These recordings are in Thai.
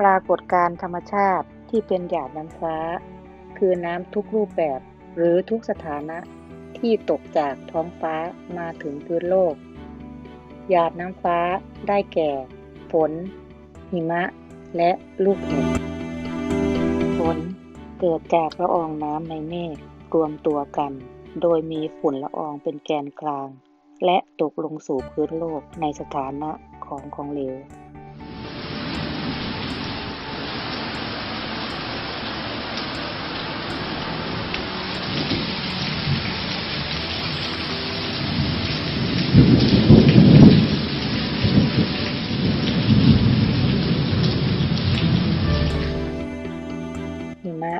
ปรากฏการธรรมชาติที่เป็นหยาดน้ำฟ้า คือน้ำทุกรูปแบบหรือทุกสถานะที่ตกจากท้องฟ้ามาถึงพื้นโลก หยาดน้ำฟ้าได้แก่ ฝน หิมะ และลูกเห็บฝนเกิดจากละอองน้ำในเมฆรวมตัวกัน โดยมีฝุ่นละอองเป็นแกนกลาง และตกลงสู่พื้นโลกในสถานะของของเหลว มะ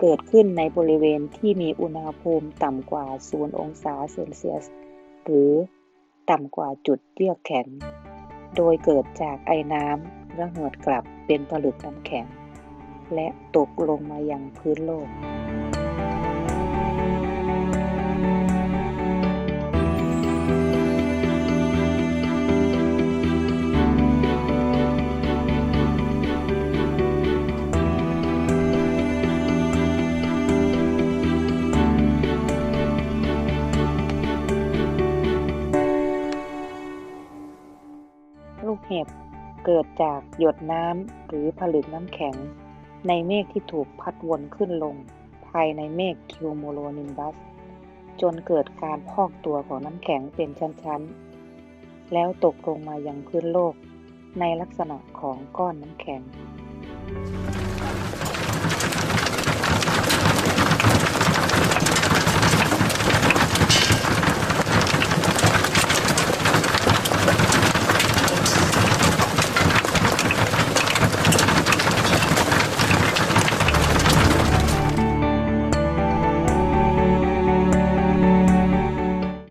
เกิดขึ้นในบริเวณที่มีอุณหภูมิต่ำกว่า 0 องศาเซลเซียส หรือต่ำกว่าจุดเยือกแข็ง โดยเกิดจากไอน้ำระเหิดกลับเป็นผลึกน้ำแข็ง และตกลงมายังพื้นโลก ลูกเห็บเกิดจากหยดน้ำหรือผลึกน้ำแข็ง ในเมฆที่ถูกพัดวนขึ้นลง ภายในเมฆคิวโมโลนิมบัส จนเกิดการพอกตัวของน้ำแข็งเป็นชั้นๆ แล้วตกลงมายังพื้นโลกในลักษณะของก้อนน้ำแข็ง